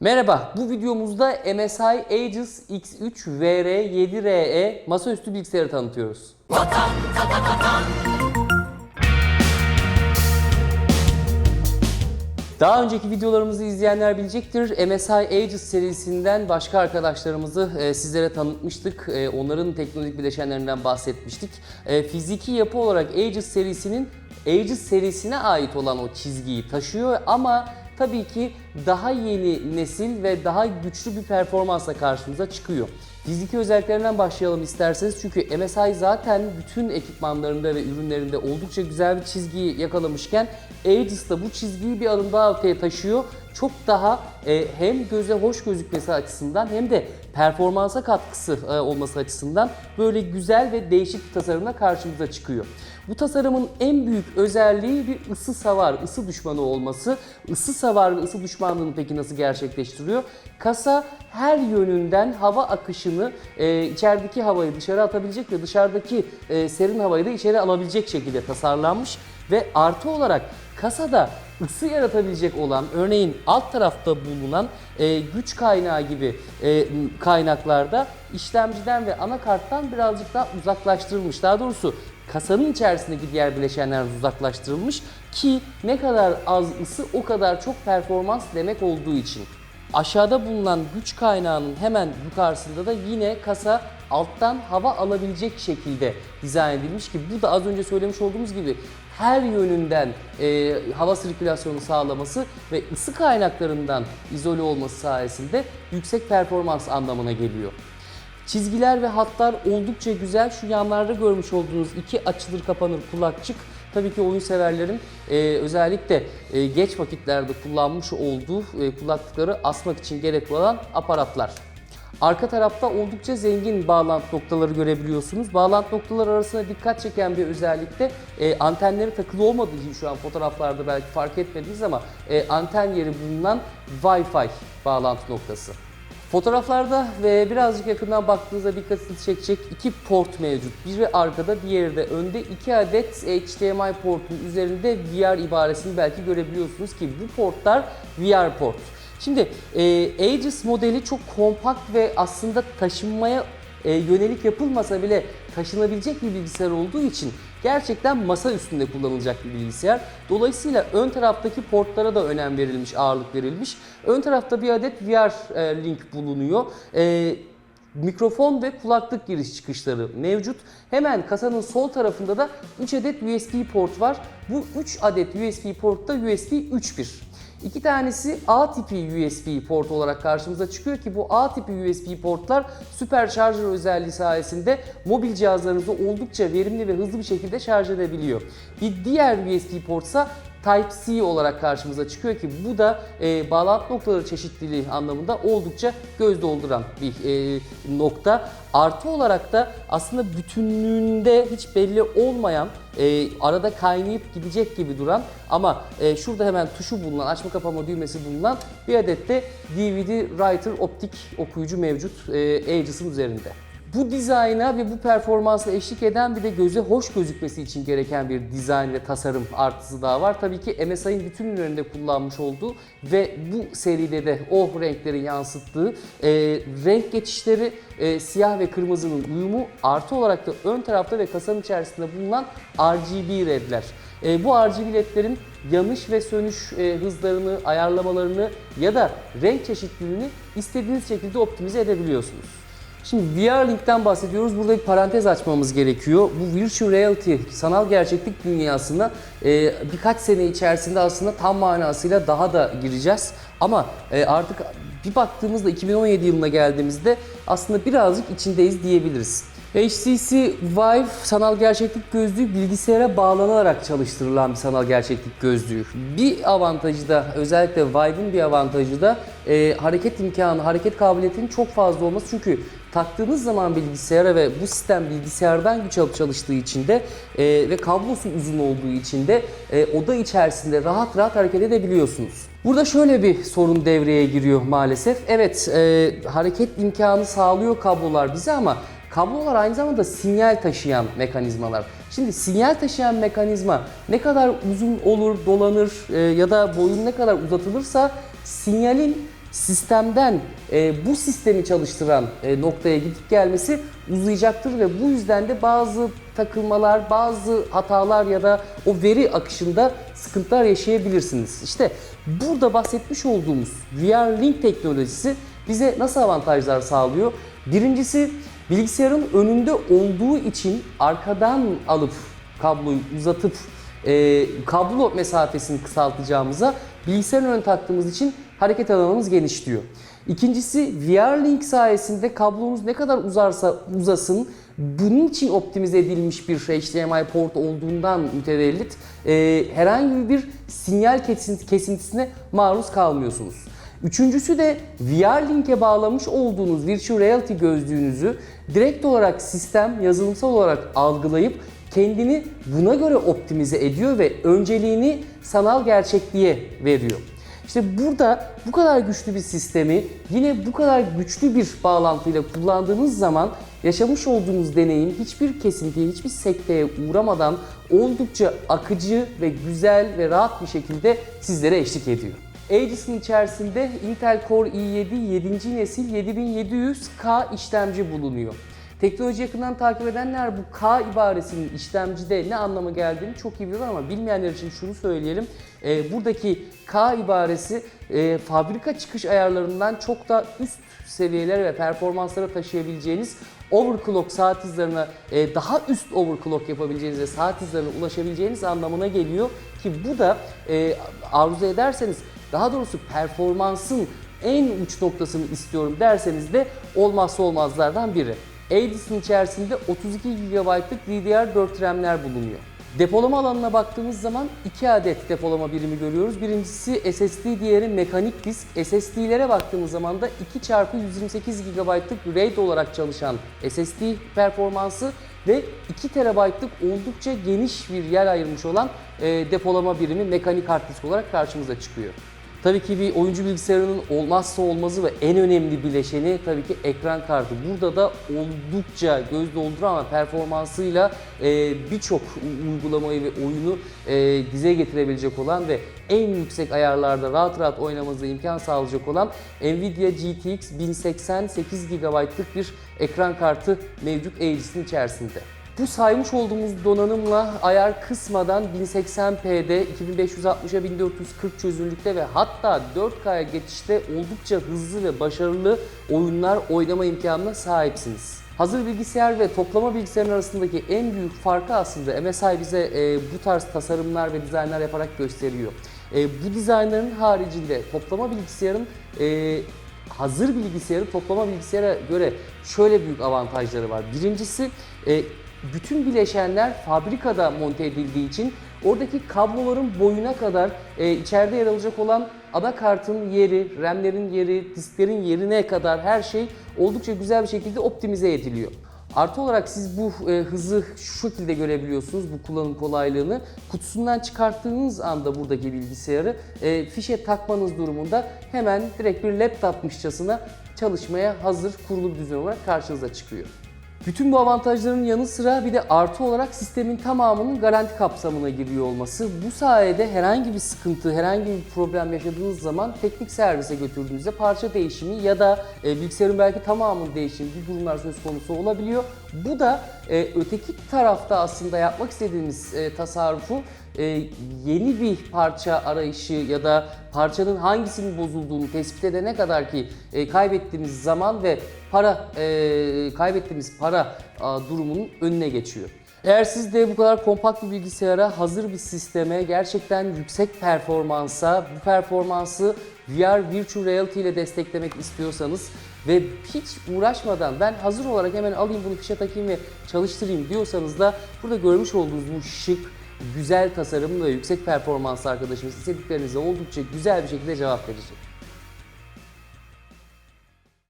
Merhaba, bu videomuzda MSI Aegis X3 VR7RE masaüstü bilgisayarı tanıtıyoruz. Daha önceki videolarımızı izleyenler bilecektir. MSI Aegis serisinden başka arkadaşlarımızı e, sizlere tanıtmıştık. E, onların teknolojik bileşenlerinden bahsetmiştik. E, fiziki yapı olarak Aegis serisinin Aegis serisine ait olan o çizgiyi taşıyor ama tabii ki daha yeni nesil ve daha güçlü bir performansla karşımıza çıkıyor. Fiziki özelliklerinden başlayalım isterseniz çünkü MSI zaten bütün ekipmanlarında ve ürünlerinde oldukça güzel bir çizgiyi yakalamışken Aegis de bu çizgiyi bir adım daha öteye taşıyor. Çok daha e, hem göze hoş gözükmesi açısından hem de performansa katkısı e, olması açısından böyle güzel ve değişik bir tasarımla karşımıza çıkıyor. Bu tasarımın en büyük özelliği bir ısı savar, ısı düşmanı olması. Isı savar ve ısı düşmanlığını peki nasıl gerçekleştiriyor? Kasa her yönünden hava akışını e, içerideki havayı dışarı atabilecek ve dışarıdaki e, serin havayı da içeri alabilecek şekilde tasarlanmış ve artı olarak kasada ısı yaratabilecek olan örneğin alt tarafta bulunan e, güç kaynağı gibi e, kaynaklarda işlemciden ve anakarttan birazcık daha uzaklaştırılmış. Daha doğrusu kasanın içerisindeki diğer bileşenler uzaklaştırılmış ki ne kadar az ısı o kadar çok performans demek olduğu için. Aşağıda bulunan güç kaynağının hemen yukarısında da yine kasa alttan hava alabilecek şekilde dizayn edilmiş ki bu da az önce söylemiş olduğumuz gibi her yönünden e, hava sirkülasyonu sağlaması ve ısı kaynaklarından izole olması sayesinde yüksek performans anlamına geliyor. Çizgiler ve hatlar oldukça güzel. Şu yanlarda görmüş olduğunuz iki açılır kapanır kulakçık tabii ki oyun severlerin e, özellikle e, geç vakitlerde kullanmış olduğu e, kulaklıkları asmak için gerekli olan aparatlar. Arka tarafta oldukça zengin bağlantı noktaları görebiliyorsunuz. Bağlantı noktaları arasında dikkat çeken bir özellik de e, antenleri takılı olmadığı için şu an fotoğraflarda belki fark etmediniz ama e, anten yeri bulunan Wi-Fi bağlantı noktası. Fotoğraflarda ve birazcık yakından baktığınızda dikkatinizi çekecek iki port mevcut. Biri arkada, diğeri de önde. iki adet HDMI portun üzerinde VR ibaresini belki görebiliyorsunuz ki bu portlar VR port. Şimdi e, Aegis modeli çok kompakt ve aslında taşınmaya e, yönelik yapılmasa bile taşınabilecek bir bilgisayar olduğu için gerçekten masa üstünde kullanılacak bir bilgisayar. Dolayısıyla ön taraftaki portlara da önem verilmiş, ağırlık verilmiş. Ön tarafta bir adet VR e, link bulunuyor. E, mikrofon ve kulaklık giriş çıkışları mevcut. Hemen kasanın sol tarafında da 3 adet USB port var. Bu 3 adet USB portta USB 3.1. İki tanesi A tipi USB port olarak karşımıza çıkıyor ki bu A tipi USB portlar süper şarjör özelliği sayesinde mobil cihazlarınızı oldukça verimli ve hızlı bir şekilde şarj edebiliyor. Bir diğer USB portsa Type-C olarak karşımıza çıkıyor ki bu da e, bağlantı noktaları çeşitliliği anlamında oldukça göz dolduran bir e, nokta. Artı olarak da aslında bütünlüğünde hiç belli olmayan, e, arada kaynayıp gidecek gibi duran ama e, şurada hemen tuşu bulunan, açma kapama düğmesi bulunan bir adet de DVD Writer optik okuyucu mevcut e, Aegis'in üzerinde. Bu dizayna ve bu performansa eşlik eden bir de göze hoş gözükmesi için gereken bir dizayn ve tasarım artısı daha var. Tabii ki MSI'nin bütün ürünlerinde kullanmış olduğu ve bu seride de o renkleri yansıttığı e, renk geçişleri e, siyah ve kırmızının uyumu artı olarak da ön tarafta ve kasanın içerisinde bulunan RGB ledler. E, bu RGB ledlerin yanış ve sönüş e, hızlarını, ayarlamalarını ya da renk çeşitliliğini istediğiniz şekilde optimize edebiliyorsunuz. Şimdi VR Link'ten bahsediyoruz. Burada bir parantez açmamız gerekiyor. Bu virtual reality, sanal gerçeklik dünyasına e, birkaç sene içerisinde aslında tam manasıyla daha da gireceğiz. Ama e, artık bir baktığımızda 2017 yılına geldiğimizde aslında birazcık içindeyiz diyebiliriz. HTC Vive sanal gerçeklik gözlüğü bilgisayara bağlanarak çalıştırılan bir sanal gerçeklik gözlüğü. Bir avantajı da özellikle Vive'in bir avantajı da e, hareket imkanı, hareket kabiliyetinin çok fazla olması. Çünkü taktığınız zaman bilgisayara ve bu sistem bilgisayardan güç alıp çalıştığı için de e, ve kablosu uzun olduğu için de e, oda içerisinde rahat rahat hareket edebiliyorsunuz. Burada şöyle bir sorun devreye giriyor maalesef. Evet e, hareket imkanı sağlıyor kablolar bize ama Kablolar aynı zamanda sinyal taşıyan mekanizmalar. Şimdi sinyal taşıyan mekanizma ne kadar uzun olur, dolanır e, ya da boyun ne kadar uzatılırsa sinyalin sistemden e, bu sistemi çalıştıran e, noktaya gidip gelmesi uzayacaktır ve bu yüzden de bazı takılmalar, bazı hatalar ya da o veri akışında sıkıntılar yaşayabilirsiniz. İşte burada bahsetmiş olduğumuz VR Link teknolojisi bize nasıl avantajlar sağlıyor? Birincisi bilgisayarın önünde olduğu için arkadan alıp kabloyu uzatıp e, kablo mesafesini kısaltacağımıza bilgisayarın önüne taktığımız için hareket alanımız genişliyor. İkincisi VR Link sayesinde kablomuz ne kadar uzarsa uzasın bunun için optimize edilmiş bir HDMI port olduğundan mütevellit e, herhangi bir sinyal kesin- kesintisine maruz kalmıyorsunuz. Üçüncüsü de VR Link'e bağlamış olduğunuz Virtual Reality gözlüğünüzü direkt olarak sistem yazılımsal olarak algılayıp kendini buna göre optimize ediyor ve önceliğini sanal gerçekliğe veriyor. İşte burada bu kadar güçlü bir sistemi yine bu kadar güçlü bir bağlantıyla kullandığınız zaman yaşamış olduğunuz deneyim hiçbir kesintiye, hiçbir sekteye uğramadan oldukça akıcı ve güzel ve rahat bir şekilde sizlere eşlik ediyor. Aegis'in içerisinde Intel Core i7 7. nesil 7700K işlemci bulunuyor. Teknoloji yakından takip edenler bu K ibaresinin işlemcide ne anlama geldiğini çok iyi biliyorlar ama bilmeyenler için şunu söyleyelim. Ee, buradaki K ibaresi e, fabrika çıkış ayarlarından çok da üst seviyelere ve performanslara taşıyabileceğiniz overclock saat hızlarına e, daha üst overclock yapabileceğiniz ve saat hızlarına ulaşabileceğiniz anlamına geliyor ki bu da e, arzu ederseniz daha doğrusu performansın en uç noktasını istiyorum derseniz de olmazsa olmazlardan biri. Aidis'in içerisinde 32 GB'lık DDR4 RAM'ler bulunuyor. Depolama alanına baktığımız zaman iki adet depolama birimi görüyoruz. Birincisi SSD, diğeri mekanik disk. SSD'lere baktığımız zaman da 2 çarpı 128 GB'lık RAID olarak çalışan SSD performansı ve 2 TB'lık oldukça geniş bir yer ayırmış olan e, depolama birimi mekanik hard disk olarak karşımıza çıkıyor. Tabii ki bir oyuncu bilgisayarının olmazsa olmazı ve en önemli bileşeni tabii ki ekran kartı. Burada da oldukça göz dolduran ama performansıyla e, birçok uygulamayı ve oyunu e, dize getirebilecek olan ve en yüksek ayarlarda rahat rahat oynamanıza imkan sağlayacak olan Nvidia GTX 1080 8 GB'lık bir ekran kartı mevcut Aegis'in içerisinde. Bu saymış olduğumuz donanımla ayar kısmadan 1080p'de 2560'a 1440 çözünürlükte ve hatta 4K'ya geçişte oldukça hızlı ve başarılı oyunlar oynama imkanına sahipsiniz. Hazır bilgisayar ve toplama bilgisayarın arasındaki en büyük farkı aslında MSI bize e, bu tarz tasarımlar ve dizaynlar yaparak gösteriyor. E, bu dizaynların haricinde toplama bilgisayarın e, hazır bilgisayarı toplama bilgisayara göre şöyle büyük avantajları var. Birincisi e, bütün bileşenler fabrikada monte edildiği için oradaki kabloların boyuna kadar e, içeride yer alacak olan anakartın yeri, RAM'lerin yeri, disklerin yerine kadar her şey oldukça güzel bir şekilde optimize ediliyor. Artı olarak siz bu e, hızı şu şekilde görebiliyorsunuz, bu kullanım kolaylığını. Kutusundan çıkarttığınız anda buradaki bilgisayarı e, fişe takmanız durumunda hemen direkt bir laptopmışçasına çalışmaya hazır kurulu bir düzen olarak karşınıza çıkıyor. Bütün bu avantajların yanı sıra bir de artı olarak sistemin tamamının garanti kapsamına giriyor olması. Bu sayede herhangi bir sıkıntı, herhangi bir problem yaşadığınız zaman teknik servise götürdüğünüzde parça değişimi ya da e, bilgisayarın belki tamamının değişimi bir durumlar söz konusu olabiliyor. Bu da e, öteki tarafta aslında yapmak istediğimiz e, tasarrufu e, yeni bir parça arayışı ya da parçanın hangisinin bozulduğunu tespit edene kadar ki e, kaybettiğimiz zaman ve para e, kaybettiğimiz para a, durumunun önüne geçiyor. Eğer siz de bu kadar kompakt bir bilgisayara, hazır bir sisteme, gerçekten yüksek performansa, bu performansı VR Virtual Reality ile desteklemek istiyorsanız ve hiç uğraşmadan ben hazır olarak hemen alayım bunu fişe takayım ve çalıştırayım diyorsanız da burada görmüş olduğunuz bu şık, güzel tasarım ve yüksek performanslı arkadaşımız istediklerinize oldukça güzel bir şekilde cevap verecek.